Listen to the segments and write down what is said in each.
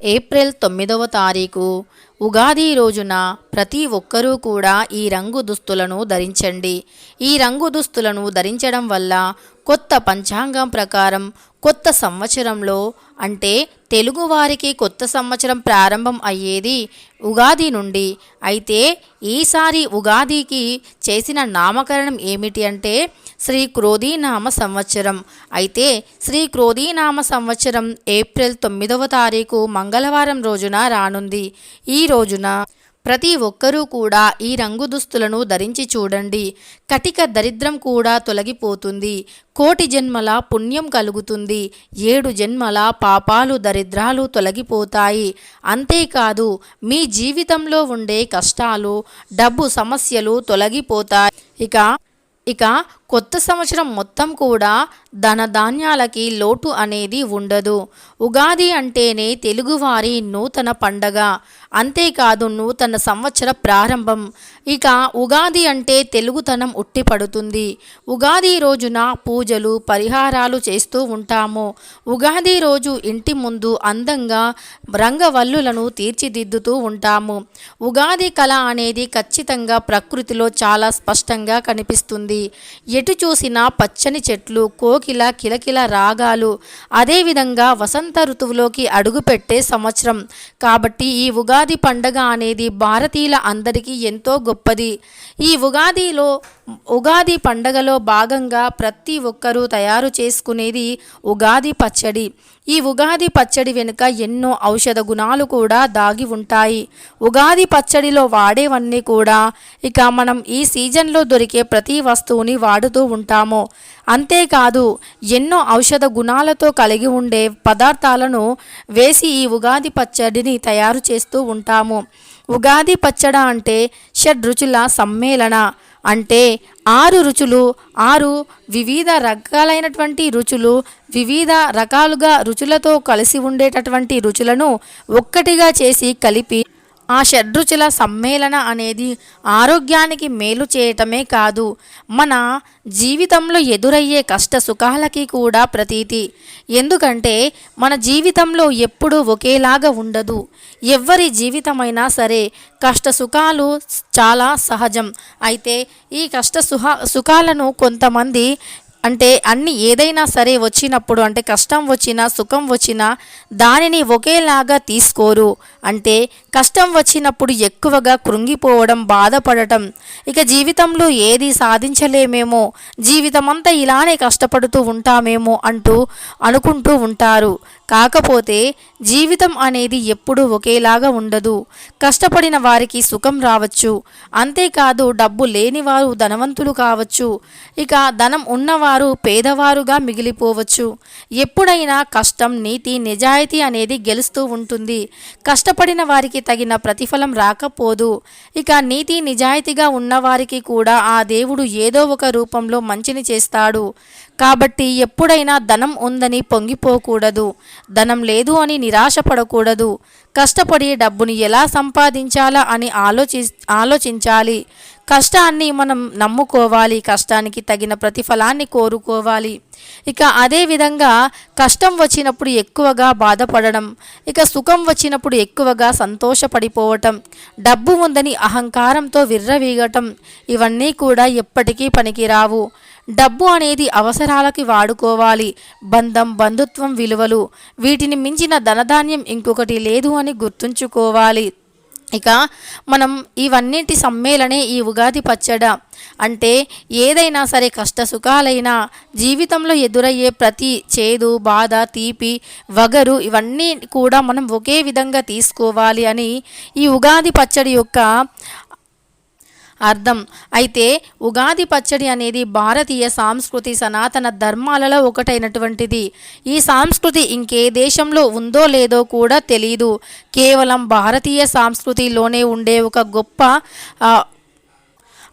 April తొమ్మిదవ తారీఖు ఉగాది రోజున ప్రతి ఒక్కరూ కూడా ఈ రంగు దుస్తులను ధరించండి. ఈ రంగు దుస్తులను ధరించడం వల్ల కొత్త పంచాంగం ప్రకారం కొత్త సంవత్సరంలో అంటే తెలుగువారికి కొత్త సంవత్సరం ప్రారంభం అయ్యేది ఉగాది నుండి. అయితే ఈసారి ఉగాదికి చేసిన నామకరణం ఏమిటి అంటే శ్రీ క్రోధీనామ సంవత్సరం. అయితే శ్రీ క్రోధీనామ సంవత్సరం ఏప్రిల్ తొమ్మిదవ తారీఖు మంగళవారం రోజున రానుంది. ఈ రోజున ప్రతి ఒక్కరూ కూడా ఈ రంగు దుస్తులను ధరించి చూడండి. కటిక దరిద్రం కూడా తొలగిపోతుంది. కోటి జన్మల పుణ్యం కలుగుతుంది. ఏడు జన్మల పాపాలు దరిద్రాలు తొలగిపోతాయి. అంతేకాదు మీ జీవితంలో ఉండే కష్టాలు డబ్బు సమస్యలు తొలగిపోతాయి. ఇక ఇక కొత్త సంవత్సరం మొత్తం కూడా ధనధాన్యాలకి లోటు అనేది ఉండదు. ఉగాది అంటేనే తెలుగువారి నూతన పండగ. అంతేకాదు నూతన సంవత్సర ప్రారంభం. ఇక ఉగాది అంటే తెలుగుతనం ఉట్టిపడుతుంది. ఉగాది రోజున పూజలు పరిహారాలు చేస్తూ ఉంటాము. ఉగాది రోజు ఇంటి ముందు అందంగా రంగవల్లులను తీర్చిదిద్దుతూ ఉంటాము. ఉగాది కళ అనేది ఖచ్చితంగా ప్రకృతిలో చాలా స్పష్టంగా కనిపిస్తుంది. ఎటు చూసినా పచ్చని చెట్లు కోకిల కిలకిల రాగాలు. అదేవిధంగా వసంత ఋతువులోకి అడుగుపెట్టే సంవత్సరం. కాబట్టి ఈ ఉగాది పండగ అనేది భారతీయుల అందరికీ ఎంతో గొప్పది. ఈ ఉగాదిలో ఉగాది పండగలో భాగంగా ప్రతి ఒక్కరూ తయారు చేసుకునేది ఉగాది పచ్చడి. ఈ ఉగాది పచ్చడి వెనుక ఎన్నో ఔషధ గుణాలు కూడా దాగి ఉంటాయి. ఉగాది పచ్చడిలో వాడేవన్నీ కూడా ఇక మనం ఈ సీజన్లో దొరికే ప్రతి వస్తువుని వాడుతూ ఉంటాము. అంతేకాదు ఎన్నో ఔషధ గుణాలతో కలిగి ఉండే పదార్థాలను వేసి ఈ ఉగాది పచ్చడిని తయారు చేస్తూ ఉంటాము. ఉగాది పచ్చడ అంటే షడ్రుచుల సమ్మేళన. అంటే ఆరు రుచులు ఆరు వివిధ రకాలైనటువంటి రుచులు వివిధ రకాలుగా రుచులతో కలిసి ఉండేటటువంటి రుచులను ఒక్కటిగా చేసి కలిపి ఆ షడ్రుచుల సమ్మేళన అనేది ఆరోగ్యానికి మేలు చేయటమే కాదు మన జీవితంలో ఎదురయ్యే కష్ట సుఖాలకి కూడా ప్రతీతి. ఎందుకంటే మన జీవితంలో ఎప్పుడూ ఒకేలాగా ఉండదు. ఎవ్వరి జీవితమైనా సరే కష్ట సుఖాలు చాలా సహజం. అయితే ఈ కష్ట సుఖ సుఖాలను కొంతమంది అంటే అన్ని ఏదైనా సరే వచ్చినప్పుడు అంటే కష్టం వచ్చినా సుఖం వచ్చినా దానిని ఒకేలాగా తీసుకోరు. అంటే కష్టం వచ్చినప్పుడు ఎక్కువగా కృంగిపోవడం బాధపడటం ఇక జీవితంలో ఏది సాధించలేమేమో జీవితమంతా ఇలానే కష్టపడుతూ ఉంటామేమో అంటూ అనుకుంటూ ఉంటారు. కాకపోతే జీవితం అనేది ఎప్పుడూ ఒకేలాగా ఉండదు. కష్టపడిన వారికి సుఖం రావచ్చు. అంతేకాదు డబ్బు లేనివారు ధనవంతులు కావచ్చు. ఇక ధనం ఉన్నవారు పేదవారుగా మిగిలిపోవచ్చు. ఎప్పుడైనా కష్టం నీతి నిజాయితీ అనేది గెలుస్తూ ఉంటుంది. కష్టపడిన వారికి తగిన ప్రతిఫలం రాకపోదు. ఇక నీతి నిజాయితీగా ఉన్నవారికి కూడా ఆ దేవుడు ఏదో ఒక రూపంలో మంచిని చేస్తాడు. కాబట్టి ఎప్పుడైనా ధనం ఉందని పొంగిపోకూడదు. ధనం లేదు అని నిరాశపడకూడదు. కష్టపడి డబ్బుని ఎలా సంపాదించాలా అని ఆలోచి ఆలోచించాలి. కష్టాన్ని మనం నమ్ముకోవాలి. కష్టానికి తగిన ప్రతిఫలాన్ని కోరుకోవాలి. ఇక అదే విధంగా కష్టం వచ్చినప్పుడు ఎక్కువగా బాధపడడం ఇక సుఖం వచ్చినప్పుడు ఎక్కువగా సంతోషపడిపోవటం డబ్బు ఉందని అహంకారంతో విర్రవీగటం ఇవన్నీ కూడా ఎప్పటికీ పనికిరావు. డబ్బు అనేది అవసరాలకి వాడుకోవాలి బంధం బంధుత్వం విలువలు వీటిని మించిన ధనధాన్యం ఇంకొకటి లేదు అని గుర్తుంచుకోవాలి. ఇక మనం ఇవన్నిటి సమ్మేళనే ఈ ఉగాది పచ్చడ. అంటే ఏదైనా సరే కష్ట సుఖాలైనా జీవితంలో ఎదురయ్యే ప్రతి చేదు బాధ తీపి వగరు ఇవన్నీ కూడా మనం ఒకే విధంగా తీసుకోవాలి అని ఈ ఉగాది పచ్చడి యొక్క అర్థం. అయితే ఉగాది పచ్చడి అనేది భారతీయ సాంస్కృతి సనాతన ధర్మాలలో ఒకటైనటువంటిది. ఈ సాంస్కృతి ఇంకే దేశంలో ఉందో లేదో కూడా తెలియదు కేవలం భారతీయ సంస్కృతిలోనే ఉండే ఒక గొప్ప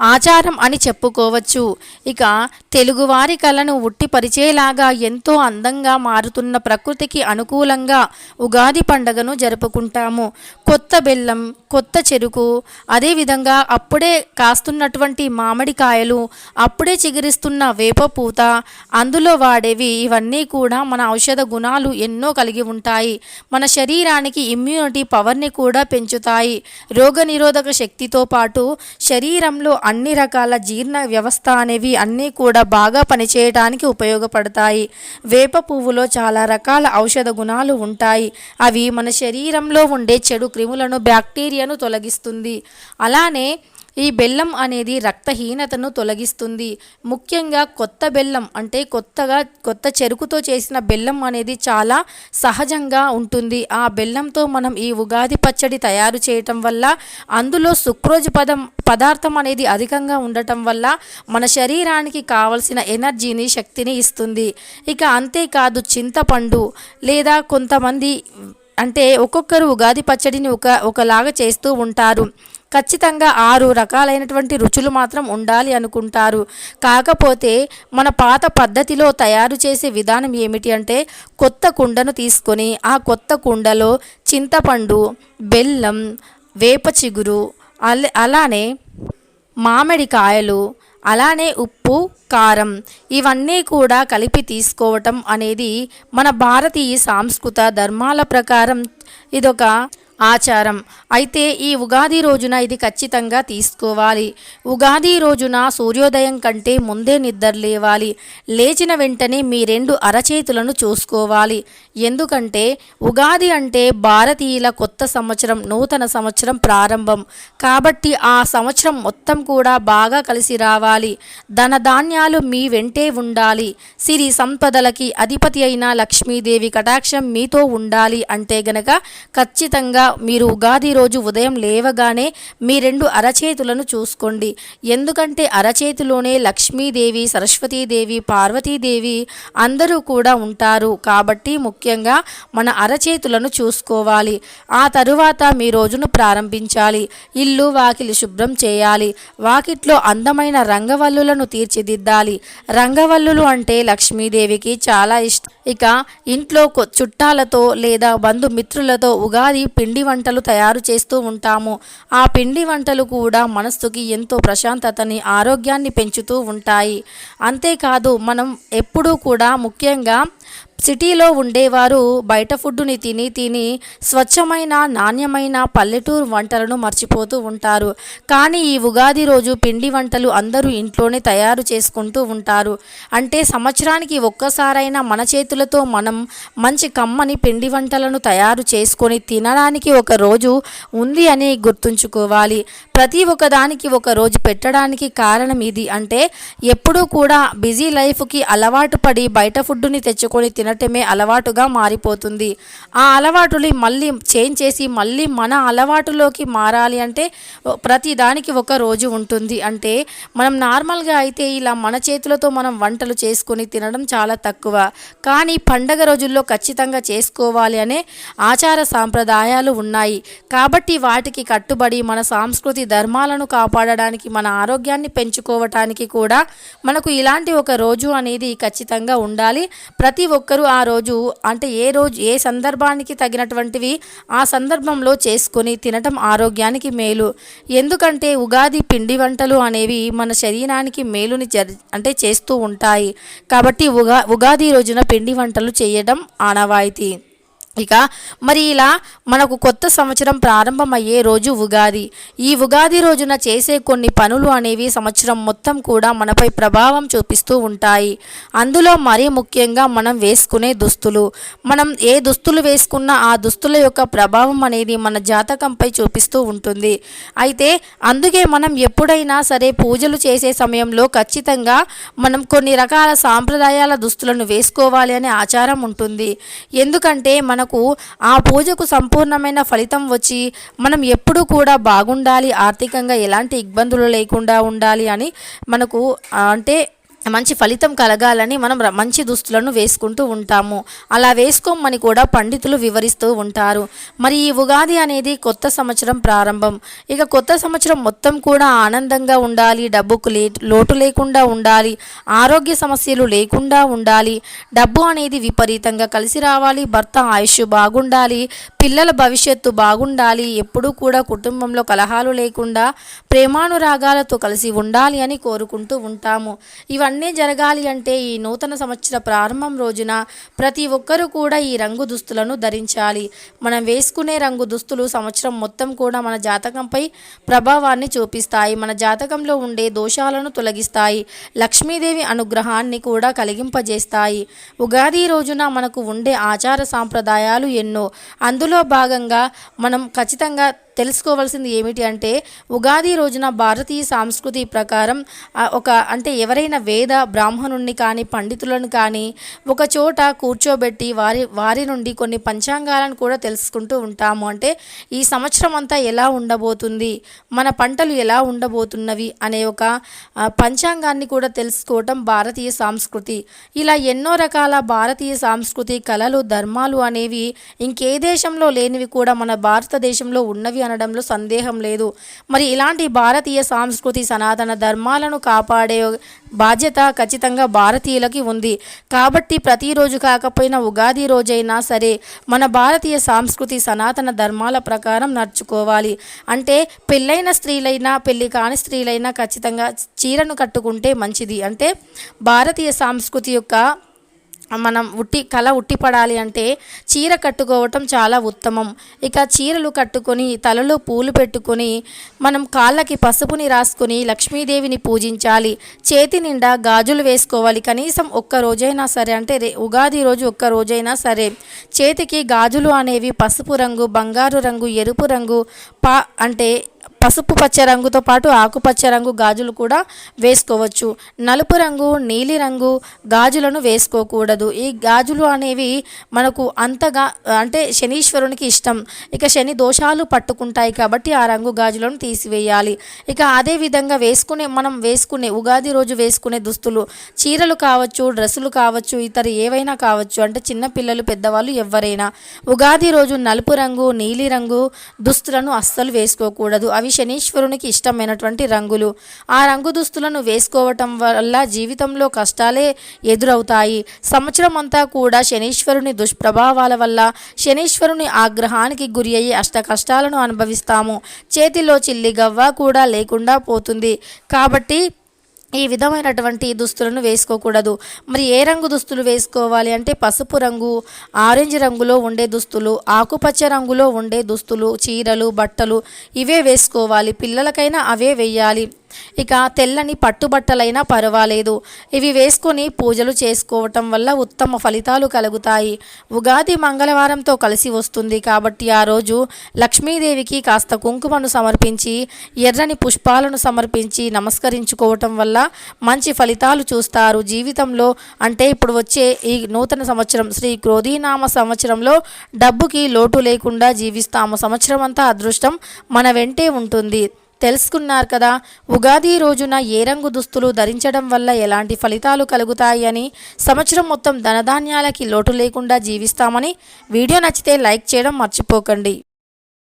ఆచారం అని చెప్పుకోవచ్చు. ఇక తెలుగువారి కళను ఉట్టిపరిచేలాగా ఎంతో అందంగా మారుతున్న ప్రకృతికి అనుకూలంగా ఉగాది పండగను జరుపుకుంటాము. కొత్త బెల్లం కొత్త చెరుకు అదేవిధంగా అప్పుడే కాస్తున్నటువంటి మామిడికాయలు అప్పుడే చిగురిస్తున్న వేప పూత అందులో వాడేవి ఇవన్నీ కూడా మన ఔషధ గుణాలు ఎన్నో కలిగి ఉంటాయి. మన శరీరానికి ఇమ్యూనిటీ పవర్ని కూడా పెంచుతాయి. రోగనిరోధక శక్తితో పాటు శరీరంలో అన్ని రకాల జీర్ణ వ్యవస్థ అనేవి అన్నీ కూడా బాగా పనిచేయటానికి ఉపయోగపడతాయి. వేప పువ్వులో చాలా రకాల ఔషధ గుణాలు ఉంటాయి. అవి మన శరీరంలో ఉండే చెడు క్రిములను బ్యాక్టీరియాను తొలగిస్తుంది. అలానే ఈ బెల్లం అనేది రక్తహీనతను తొలగిస్తుంది. ముఖ్యంగా కొత్త బెల్లం అంటే కొత్తగా కొత్త చెరుకుతో చేసిన బెల్లం అనేది చాలా సహజంగా ఉంటుంది. ఆ బెల్లంతో మనం ఈ ఉగాది పచ్చడి తయారు చేయటం వల్ల అందులో సుక్రోజ్ పదం పదార్థం అనేది అధికంగా ఉండటం వల్ల మన శరీరానికి కావలసిన ఎనర్జీని శక్తిని ఇస్తుంది. ఇక అంతేకాదు చింతపండు లేదా కొంతమంది అంటే ఒక్కొక్కరు ఉగాది పచ్చడిని ఒక ఒకలాగా చేస్తూ ఉంటారు. ఖచ్చితంగా ఆరు రకాలైనటువంటి రుచులు మాత్రం ఉండాలి అనుకుంటారు. కాకపోతే మన పాత పద్ధతిలో తయారు చేసే విధానం ఏమిటి అంటే కొత్త కుండను తీసుకొని ఆ కొత్త కుండలో చింతపండు బెల్లం వేప చిగురు అలానే అలానే మామిడికాయలు అలానే ఉప్పు కారం ఇవన్నీ కూడా కలిపి తీసుకోవటం అనేది మన భారతీయ సాంస్కృత ధర్మాల ప్రకారం ఇదొక ఆచారం. అయితే ఈ ఉగాది రోజున ఇది ఖచ్చితంగా తీసుకోవాలి. ఉగాది రోజున సూర్యోదయం కంటే ముందే నిద్ర లేవాలి. లేచిన వెంటనే మీ రెండు అరచేతులను చూసుకోవాలి. ఎందుకంటే ఉగాది అంటే భారతీయుల కొత్త సంవత్సరం నూతన సంవత్సరం ప్రారంభం. కాబట్టి ఆ సంవత్సరం మొత్తం కూడా బాగా కలిసి రావాలి. ధనధాన్యాలు మీ వెంటే ఉండాలి. సిరి సంపదలకి అధిపతి అయిన లక్ష్మీదేవి కటాక్షం మీతో ఉండాలి అంటే గనక ఖచ్చితంగా మీరు ఉగాది రోజు ఉదయం లేవగానే మీ రెండు అరచేతులను చూసుకోండి. ఎందుకంటే అరచేతిలోనే లక్ష్మీదేవి సరస్వతీదేవి పార్వతీదేవి అందరూ కూడా ఉంటారు. కాబట్టి ముఖ్యంగా మన అరచేతులను చూసుకోవాలి. ఆ తరువాత మీ రోజును ప్రారంభించాలి. ఇల్లు వాకిలి శుభ్రం చేయాలి. వాకిట్లో అందమైన రంగవల్లులను తీర్చిదిద్దాలి. రంగవల్లులు అంటే లక్ష్మీదేవికి చాలా ఇష్టం. ఇక ఇంట్లో చుట్టాలతో లేదా బంధుమిత్రులతో ఉగాది పిండి పిండి వంటలు తయారు చేస్తూ ఉంటాము. ఆ పిండి వంటలు కూడా మనస్సుకి ఎంతో ప్రశాంతతని ఆరోగ్యాన్ని పెంచుతూ ఉంటాయి. అంతేకాదు మనం ఎప్పుడూ కూడా ముఖ్యంగా సిటీలో ఉండేవారు బయట ఫుడ్డుని తిని తిని స్వచ్ఛమైన నాణ్యమైన పల్లెటూరు వంటలను మర్చిపోతూ ఉంటారు. కానీ ఈ ఉగాది రోజు పిండి వంటలు అందరూ ఇంట్లోనే తయారు చేసుకుంటూ ఉంటారు. అంటే సంవత్సరానికి ఒక్కసారైనా మన చేతులతో మనం మంచి కమ్మని పిండి వంటలను తయారు చేసుకొని తినడానికి ఒక రోజు ఉంది అని గుర్తుంచుకోవాలి. ప్రతి ఒక్కదానికి ఒక రోజు పెట్టడానికి కారణం ఇది. అంటే ఎప్పుడూ కూడా బిజీ లైఫ్కి అలవాటు పడి బయట ఫుడ్డుని తెచ్చుకొని తిన తినటమే అలవాటుగా మారిపోతుంది. ఆ అలవాటుని మళ్ళీ చేంజ్ చేసి మళ్ళీ మన అలవాటులోకి మారాలి అంటే ప్రతి దానికి ఒక రోజు ఉంటుంది. అంటే మనం నార్మల్గా అయితే ఇలా మన చేతులతో మనం వంటలు చేసుకొని తినడం చాలా తక్కువ. కానీ పండగ రోజుల్లో ఖచ్చితంగా చేసుకోవాలి అనే ఆచార సాంప్రదాయాలు ఉన్నాయి. కాబట్టి వాటికి కట్టుబడి మన సాంస్కృతి ధర్మాలను కాపాడడానికి మన ఆరోగ్యాన్ని పెంచుకోవటానికి కూడా మనకు ఇలాంటి ఒక రోజు అనేది ఖచ్చితంగా ఉండాలి. ప్రతి ఒక్కరూ ఆ రోజు అంటే ఏ రోజు ఏ సందర్భానికి తగినటువంటివి ఆ సందర్భంలో చేసుకొని తినటం ఆరోగ్యానికి మేలు. ఎందుకంటే ఉగాది పిండి వంటలు అనేవి మన శరీరానికి మేలుని జరి అంటే చేస్తూ ఉంటాయి. కాబట్టి ఉగా ఉగాది రోజున పిండి వంటలు చేయడం ఆనవాయితీ. ఇక మరి ఇలా మనకు కొత్త సంవత్సరం ప్రారంభమయ్యే రోజు ఉగాది. ఈ ఉగాది రోజున చేసే కొన్ని పనులు అనేవి సంవత్సరం మొత్తం కూడా మనపై ప్రభావం చూపిస్తూ ఉంటాయి. అందులో మరీ ముఖ్యంగా మనం వేసుకునే దుస్తులు. మనం ఏ దుస్తులు వేసుకున్నా ఆ దుస్తుల యొక్క ప్రభావం అనేది మన జాతకంపై చూపిస్తూ ఉంటుంది. అయితే అందుకే మనం ఎప్పుడైనా సరే పూజలు చేసే సమయంలో ఖచ్చితంగా మనం కొన్ని రకాల సాంప్రదాయాల దుస్తులను వేసుకోవాలి అనే ఆచారం ఉంటుంది. ఎందుకంటే మన మనకు ఆ పూజకు సంపూర్ణమైన ఫలితం వచ్చి మనం ఎప్పుడూ కూడా బాగుండాలి ఆర్థికంగా ఎలాంటి ఇబ్బందులు లేకుండా ఉండాలి అని మనకు అంటే మంచి ఫలితం కలగాలని మనం మంచి దుస్తులను వేసుకుంటూ ఉంటాము. అలా వేసుకోమని కూడా పండితులు వివరిస్తూ ఉంటారు. మరి ఈ ఉగాది అనేది కొత్త సంవత్సరం ప్రారంభం. ఇక కొత్త సంవత్సరం మొత్తం కూడా ఆనందంగా ఉండాలి డబ్బుకు లే లోటు లేకుండా ఉండాలి ఆరోగ్య సమస్యలు లేకుండా ఉండాలి డబ్బు అనేది విపరీతంగా కలిసి రావాలి భర్త ఆయుష్ బాగుండాలి పిల్లల భవిష్యత్తు బాగుండాలి ఎప్పుడూ కూడా కుటుంబంలో కలహాలు లేకుండా ప్రేమానురాగాలతో కలిసి ఉండాలి అని కోరుకుంటూ ఉంటాము. ఇవన్నీ జరగాలి అంటే ఈ నూతన సంవత్సర ప్రారంభం రోజున ప్రతి ఒక్కరూ కూడా ఈ రంగు దుస్తులను ధరించాలి. మనం వేసుకునే రంగు దుస్తులు సంవత్సరం మొత్తం కూడా మన జాతకంపై ప్రభావాన్ని చూపిస్తాయి. మన జాతకంలో ఉండే దోషాలను తొలగిస్తాయి. లక్ష్మీదేవి అనుగ్రహాన్ని కూడా కలిగింపజేస్తాయి. ఉగాది రోజున మనకు ఉండే ఆచార సాంప్రదాయాలు ఎన్నో. అందులో భాగంగా మనం ఖచ్చితంగా తెలుసుకోవాల్సింది ఏమిటి అంటే ఉగాది రోజున భారతీయ సంస్కృతి ప్రకారం ఒక అంటే ఎవరైనా వేద బ్రాహ్మణుణ్ణి కానీ పండితులను కానీ ఒక చోట కూర్చోబెట్టి వారి వారి నుండి కొన్ని పంచాంగాలను కూడా తెలుసుకుంటూ ఉంటాము. అంటే ఈ సంవత్సరం అంతా ఎలా ఉండబోతుంది మన పంటలు ఎలా ఉండబోతున్నవి అనే ఒక పంచాంగాన్ని కూడా తెలుసుకోవటం భారతీయ సంస్కృతి. ఇలా ఎన్నో రకాల భారతీయ సంస్కృతి కళలు ధర్మాలు అనేవి ఇంకే దేశంలో లేనివి కూడా మన భారతదేశంలో ఉన్నవి అనడంలో సందేహం లేదు. మరి ఇలాంటి భారతీయ సంస్కృతి సనాతన ధర్మాలను కాపాడే బాధ్యత ఖచ్చితంగా భారతీయులకి ఉంది. కాబట్టి ప్రతిరోజు కాకపోయినా ఉగాది రోజైనా సరే మన భారతీయ సంస్కృతి సనాతన ధర్మాల ప్రకారం నడుచుకోవాలి. అంటే పెళ్ళైన స్త్రీలైనా పెళ్ళి కాని స్త్రీలైనా ఖచ్చితంగా చీరను కట్టుకుంటే మంచిది. అంటే భారతీయ సంస్కృతి యొక్క మనం ఉట్టి కళ ఉట్టిపడాలి అంటే చీర కట్టుకోవటం చాలా ఉత్తమం. ఇక చీరలు కట్టుకొని తలలో పూలు పెట్టుకొని మనం కాళ్ళకి పసుపుని రాసుకొని లక్ష్మీదేవిని పూజించాలి. చేతి నిండా గాజులు వేసుకోవాలి. కనీసం ఒక్క రోజైనా సరే అంటే ఉగాది రోజు ఒక్క రోజైనా సరే చేతికి గాజులు అనేవి పసుపు రంగు బంగారు రంగు ఎరుపు రంగు పా అంటే పసుపు పచ్చ రంగుతో పాటు ఆకుపచ్చ రంగు గాజులు కూడా వేసుకోవచ్చు. నలుపు రంగు నీలిరంగు గాజులను వేసుకోకూడదు. ఈ గాజులు అనేవి మనకు అంతగా అంటే శనీశ్వరునికి ఇష్టం. ఇక శని దోషాలు పట్టుకుంటాయి కాబట్టి ఆ రంగు గాజులను తీసివేయాలి. ఇక అదే విధంగా వేసుకునే మనం వేసుకునే ఉగాది రోజు వేసుకునే దుస్తులు చీరలు కావచ్చు డ్రెస్సులు కావచ్చు ఇతర ఏవైనా కావచ్చు అంటే చిన్న పిల్లలు పెద్దవాళ్ళు ఎవరైనా. ఉగాది రోజు నలుపు రంగు నీలిరంగు దుస్తులను అస్సలు వేసుకోకూడదు. అవి శనీశ్వరునికి ఇష్టమైనటువంటి రంగులు. ఆ రంగు దుస్తులను వేసుకోవటం వల్ల జీవితంలో కష్టాలే ఎదురవుతాయి. సంవత్సరం అంతా కూడా శనీశ్వరుని దుష్ప్రభావాల వల్ల శనీశ్వరుని ఆగ్రహానికి గురి అయ్యి అష్ట కష్టాలను అనుభవిస్తాము. చేతిలో చిల్లి గవ్వ కూడా లేకుండా పోతుంది. కాబట్టి ఈ విధమైనటువంటి దుస్తులను వేసుకోకూడదు. మరి ఏ రంగు దుస్తులు వేసుకోవాలి? అంటే పసుపు రంగు ఆరెంజ్ రంగులో ఉండే దుస్తులు ఆకుపచ్చ రంగులో ఉండే దుస్తులు చీరలు బట్టలు ఇవే వేసుకోవాలి. పిల్లలకైనా అవే వేయాలి. ఇక తెల్లని పట్టుబట్టలైనా పర్వాలేదు. ఇవి వేసుకొని పూజలు చేసుకోవటం వల్ల ఉత్తమ ఫలితాలు కలుగుతాయి. ఉగాది మంగళవారంతో కలిసి వస్తుంది కాబట్టి ఆ రోజు లక్ష్మీదేవికి కాస్త కుంకుమను సమర్పించి ఎర్రని పుష్పాలను సమర్పించి నమస్కరించుకోవటం వల్ల మంచి ఫలితాలు చూస్తారు జీవితంలో. అంటే ఇప్పుడు వచ్చే ఈ నూతన సంవత్సరం శ్రీ క్రోధీనామ సంవత్సరంలో డబ్బుకి లోటు లేకుండా జీవిస్తాము. సంవత్సరం అంతా అదృష్టం మన వెంటే ఉంటుంది. తెలుసుకున్నారు కదా. ఉగాది రోజున ఏ రంగు దుస్తులు ధరించడం వల్ల ఎలాంటి ఫలితాలు కలుగుతాయి అని సంవత్సరం మొత్తం ధనధాన్యాలకి లోటు లేకుండా జీవిస్తామని వీడియో నచ్చితే లైక్ చేయడం మర్చిపోకండి.